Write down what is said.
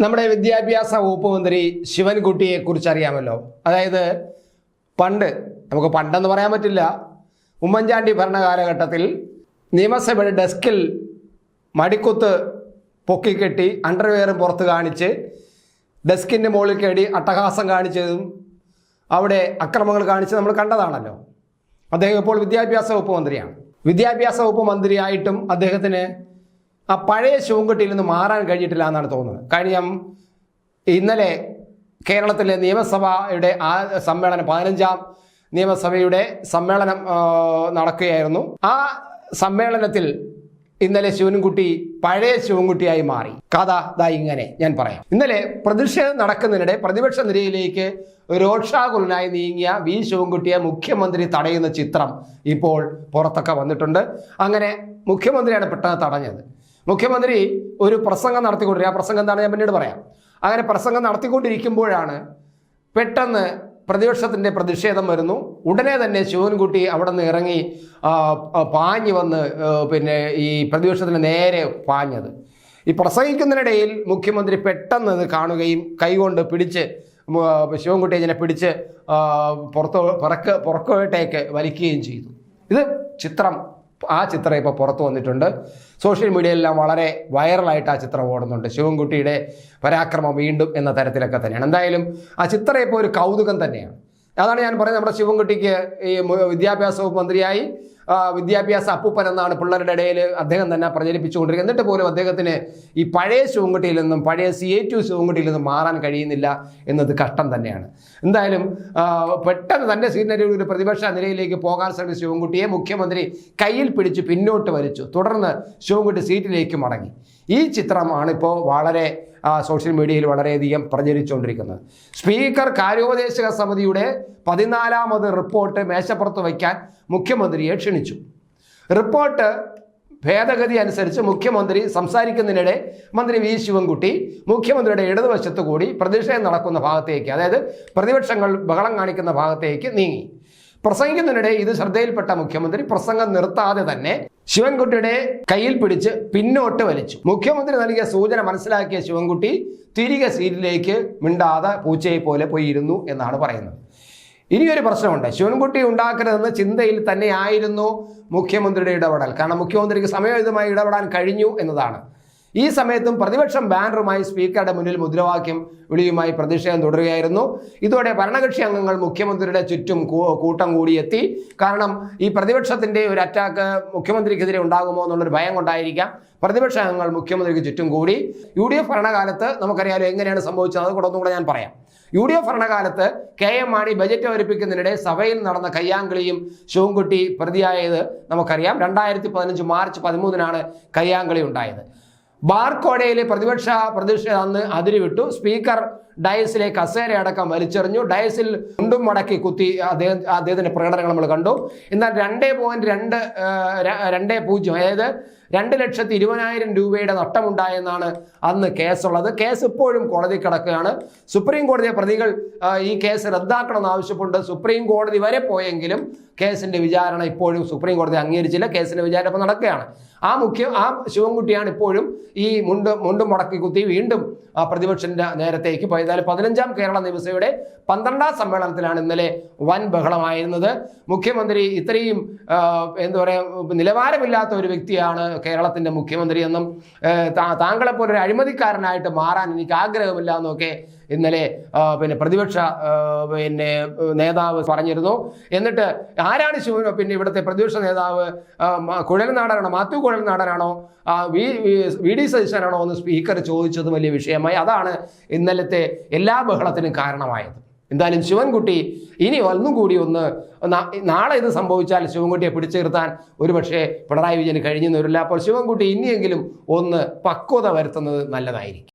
നമ്മുടെ വിദ്യാഭ്യാസ വകുപ്പ് മന്ത്രി ശിവൻകുട്ടിയെ കുറിച്ച് അറിയാമല്ലോ. അതായത് പണ്ട് നമുക്ക് പണ്ടെന്ന് പറയാൻ പറ്റില്ല ഉമ്മൻചാണ്ടി ഭരണകാലഘട്ടത്തിൽ നിയമസഭയുടെ ഡെസ്കിൽ മടിക്കുത്ത് പൊക്കിക്കെട്ടി അണ്ടർവെയറും പുറത്ത് കാണിച്ച് ഡെസ്കിന്റെ മുകളിൽ കയറി അട്ടഹാസം കാണിച്ചതും അവിടെ അക്രമങ്ങൾ കാണിച്ച് നമ്മൾ കണ്ടതാണല്ലോ. അദ്ദേഹം ഇപ്പോൾ വിദ്യാഭ്യാസ വകുപ്പ് മന്ത്രിയാണ്. വിദ്യാഭ്യാസ വകുപ്പ് മന്ത്രിയായിട്ടും അദ്ദേഹത്തിന് ആ പഴയ ശിവൻകുട്ടിയിൽ നിന്ന് മാറാൻ കഴിഞ്ഞിട്ടില്ല എന്നാണ് തോന്നുന്നത്. കാര്യം ഇന്നലെ കേരളത്തിലെ നിയമസഭയുടെ ആ സമ്മേളനം പതിനഞ്ചാം നിയമസഭയുടെ സമ്മേളനം നടക്കുകയായിരുന്നു. ആ സമ്മേളനത്തിൽ ഇന്നലെ ശിവൻകുട്ടി പഴയ ശിവൻകുട്ടിയായി മാറി. കഥ ദാ ഇങ്ങനെ ഞാൻ പറയാം. ഇന്നലെ പ്രതിഷേധം നടക്കുന്നതിനിടെ പ്രതിപക്ഷ നിരയിലേക്ക് രോക്ഷാകുലനായി നീങ്ങിയ വി ശിവൻകുട്ടിയെ മുഖ്യമന്ത്രി തടയുന്ന ചിത്രം ഇപ്പോൾ പുറത്തൊക്കെ വന്നിട്ടുണ്ട്. അങ്ങനെ മുഖ്യമന്ത്രിയാണ് പെട്ടെന്ന് തടഞ്ഞത്. മുഖ്യമന്ത്രി ഒരു പ്രസംഗം നടത്തിക്കൊണ്ടിരിക്കുക ആ പ്രസംഗം എന്താണ് ഞാൻ പിന്നീട് പറയാം. അങ്ങനെ പ്രസംഗം നടത്തിക്കൊണ്ടിരിക്കുമ്പോഴാണ് പെട്ടെന്ന് പ്രതിപക്ഷത്തിന്റെ പ്രതിഷേധം വരുന്നു. ഉടനെ തന്നെ ശിവൻകുട്ടി അവിടെ നിന്ന് ഇറങ്ങി ആ, വന്ന് പിന്നെ ഈ പ്രതിപക്ഷത്തിന് നേരെ പാഞ്ഞത്. ഈ പ്രസംഗിക്കുന്നതിനിടയിൽ മുഖ്യമന്ത്രി പെട്ടെന്ന് ഇത് കാണുകയും കൈകൊണ്ട് പിടിച്ച് ശിവൻകുട്ടി ശിവൻകുട്ടിയെ പിടിച്ച് പുറത്ത് പുറക്ക് പുറക്കോട്ടേക്ക് വലിക്കുകയും ചെയ്തു. ഇത് ചിത്രം ആ ചിത്രം ഇപ്പോൾ പുറത്തു വന്നിട്ടുണ്ട്. സോഷ്യൽ മീഡിയയിലെല്ലാം വളരെ വൈറലായിട്ട് ആ ചിത്രം ഓടുന്നുണ്ട്. ശിവൻകുട്ടിയുടെ പരാക്രമം വീണ്ടും എന്ന തരത്തിലൊക്കെ തന്നെയാണ്. എന്തായാലും ആ ചിത്രം ഇപ്പോൾ ഒരു കൗതുകം തന്നെയാണ്. അതാണ് ഞാൻ പറയുന്നത് നമ്മുടെ ശിവൻകുട്ടിക്ക് ഈ വിദ്യാഭ്യാസ വകുപ്പ് മന്ത്രിയായി. വിദ്യാഭ്യാസ അപ്പൂപ്പൻ എന്നാണ് പിള്ളേരുടെ ഇടയിൽ അദ്ദേഹം തന്നെ പ്രചരിപ്പിച്ചുകൊണ്ടിരിക്കുന്നത്. എന്നിട്ട് പോലും അദ്ദേഹത്തിന് ഈ പഴയ ശിവൻകുട്ടിയിൽ നിന്നും പഴയ സി എ ടു ശിവൻകുട്ടിയിൽ നിന്നും മാറാൻ കഴിയുന്നില്ല എന്നത് കഷ്ടം തന്നെയാണ്. എന്തായാലും പെട്ടെന്ന് തന്റെ സീനിയർ ഒരു പ്രതിപക്ഷ നിലയിലേക്ക് പോകാൻ ശ്രമിച്ച ശിവൻകുട്ടിയെ മുഖ്യമന്ത്രി കയ്യിൽ പിടിച്ച് പിന്നോട്ട് വലിച്ചു. തുടർന്ന് ശിവൻകുട്ടി സീറ്റിലേക്ക് മടങ്ങി. ഈ ചിത്രമാണിപ്പോൾ വളരെ സോഷ്യൽ മീഡിയയിൽ വളരെയധികം പ്രചരിച്ചുകൊണ്ടിരിക്കുന്നത്. സ്പീക്കർ കാര്യോപദേശക സമിതിയുടെ പതിനാലാമത് റിപ്പോർട്ട് മേശപ്പുറത്ത് വയ്ക്കാൻ മുഖ്യമന്ത്രിയെ ക്ഷണിച്ചു. റിപ്പോർട്ട് ഭേദഗതി അനുസരിച്ച് മുഖ്യമന്ത്രി സംസാരിക്കുന്നതിനിടെ മന്ത്രി വി ശിവൻകുട്ടി മുഖ്യമന്ത്രിയുടെ ഇടതുവശത്ത് കൂടി പ്രതിഷേധം നടക്കുന്ന ഭാഗത്തേക്ക് അതായത് പ്രതിപക്ഷങ്ങൾ ബഹളം കാണിക്കുന്ന ഭാഗത്തേക്ക് നീങ്ങി. പ്രസംഗിക്കുന്നതിനിടെ ഇത് ശ്രദ്ധയിൽപ്പെട്ട മുഖ്യമന്ത്രി പ്രസംഗം നിർത്താതെ തന്നെ ശിവൻകുട്ടിയുടെ കയ്യിൽ പിടിച്ച് പിന്നോട്ട് വലിച്ചു. മുഖ്യമന്ത്രി നൽകിയ സൂചന മനസ്സിലാക്കിയ ശിവൻകുട്ടി തിരികെ സീറ്റിലേക്ക് മിണ്ടാതെ പൂച്ചയെ പോലെ പോയിരുന്നു എന്നാണ് പറയുന്നത്. ഇനിയൊരു പ്രശ്നമുണ്ട്. ശിവൻകുട്ടി ഉണ്ടാക്കരുതെന്ന ചിന്തയിൽ തന്നെയായിരുന്നു മുഖ്യമന്ത്രിയുടെ ഇടപെടൽ. കാരണം മുഖ്യമന്ത്രിക്ക് സമയോചിതമായി ഇടപെടാൻ കഴിഞ്ഞു എന്നതാണ്. ഈ സമയത്തും പ്രതിപക്ഷം ബാനറുമായി സ്പീക്കറുടെ മുന്നിൽ മുദ്രാവാക്യം വിളിയുമായി പ്രതിഷേധം തുടരുകയായിരുന്നു. ഇതോടെ ഭരണകക്ഷി അംഗങ്ങൾ മുഖ്യമന്ത്രിയുടെ ചുറ്റും കൂട്ടം കൂടിയെത്തി. കാരണം ഈ പ്രതിപക്ഷത്തിന്റെ ഒരു അറ്റാക്ക് മുഖ്യമന്ത്രിക്കെതിരെ ഉണ്ടാകുമോ എന്നുള്ളൊരു ഭയം കൊണ്ടായിരിക്കാം. പ്രതിപക്ഷ അംഗങ്ങൾ മുഖ്യമന്ത്രിക്ക് ചുറ്റും കൂടി. യു ഡി എഫ് ഭരണകാലത്ത് നമുക്കറിയാലോ എങ്ങനെയാണ് സംഭവിച്ചത്. അത് കൂടെ ഒന്നും ഞാൻ പറയാം. യു ഡി എഫ് ഭരണകാലത്ത് കെ എം മാണി ബജറ്റ് അവതരിപ്പിക്കുന്നതിനിടെ സഭയിൽ നടന്ന കയ്യാങ്കളിയും ശിവൻകുട്ടി പ്രതിയായത് നമുക്കറിയാം. രണ്ടായിരത്തി പതിനഞ്ച് മാർച്ച് പതിമൂന്നിനാണ് കയ്യാങ്കളി ഉണ്ടായത്. ബാർക്കോടയിലെ പ്രതിപക്ഷ പ്രതിഷേധം അന്ന് അതിരുവിട്ടു. സ്പീക്കർ ഡയസിലെ കസേര അടക്കം വലിച്ചെറിഞ്ഞു. ഡയസിൽ മുണ്ടും മടക്കി കുത്തി അദ്ദേഹം അദ്ദേഹത്തിന്റെ പ്രകടനങ്ങൾ നമ്മൾ കണ്ടു. എന്നാൽ രണ്ട് പോയിന്റ് രണ്ട് രണ്ട് പൂജ്യം അതായത് രണ്ട് ലക്ഷത്തി ഇരുപതിനായിരം രൂപയുടെ നഷ്ടമുണ്ടായെന്നാണ് അന്ന് കേസുള്ളത് കേസ് ഇപ്പോഴും കോടതി കിടക്കുകയാണ്. സുപ്രീം കോടതിയെ പ്രതികൾ ഈ കേസ് റദ്ദാക്കണമെന്ന് ആവശ്യപ്പെട്ട് സുപ്രീം കോടതി വരെ പോയെങ്കിലും കേസിന്റെ വിചാരണ ഇപ്പോഴും സുപ്രീം കോടതി അംഗീകരിച്ചില്ല. കേസിന്റെ വിചാരണ ഇപ്പോൾ നടക്കുകയാണ്. ആ മുഖ്യ ആ ശിവൻകുട്ടിയാണ് ഇപ്പോഴും ഈ മുണ്ട് മുണ്ടും മുടക്കി കുത്തി വീണ്ടും പ്രതിപക്ഷന്റെ നേരത്തേക്ക് ഏതായാലും പതിനഞ്ചാം കേരള നിയമസഭയുടെ പന്ത്രണ്ടാം സമ്മേളനത്തിലാണ് ഇന്നലെ വൻ ബഹളമായിരുന്നത്. മുഖ്യമന്ത്രി ഇത്രയും എന്താ പറയുക നിലവാരമില്ലാത്ത ഒരു വ്യക്തിയാണ് കേരളത്തിന്റെ മുഖ്യമന്ത്രി എന്നും താങ്കളെപ്പോലൊരു അഴിമതിക്കാരനായിട്ട് മാറാൻ എനിക്ക് ആഗ്രഹമില്ല എന്നൊക്കെ ഇന്നലെ പിന്നെ പ്രതിപക്ഷ പിന്നെ നേതാവ് പറഞ്ഞിരുന്നു. എന്നിട്ട് ആരാണ് ശിവനോ? പിന്നെ ഇവിടുത്തെ പ്രതിപക്ഷ നേതാവ് കുഴൽനാടനാണോ മാത്യു കുഴൽനാടനാണോ വി- വി ഡി സതീശനാണോ എന്ന് സ്പീക്കർ ചോദിച്ചത് വലിയ വിഷയമായി. അതാണ് ഇന്നലത്തെ എല്ലാ ബഹളത്തിനും കാരണമായത്. എന്തായാലും ശിവൻകുട്ടി ഇനി ഒന്നും കൂടി ഒന്ന് നാളെ ഇത് സംഭവിച്ചാൽ ശിവൻകുട്ടിയെ പിടിച്ചു നിർത്താൻ ഒരുപക്ഷെ പിണറായി വിജയന് കഴിഞ്ഞെന്ന് വരില്ല. അപ്പോൾ ശിവൻകുട്ടി ഇനിയെങ്കിലും ഒന്ന് പക്വത വരുത്തുന്നത് നല്ലതായിരിക്കും.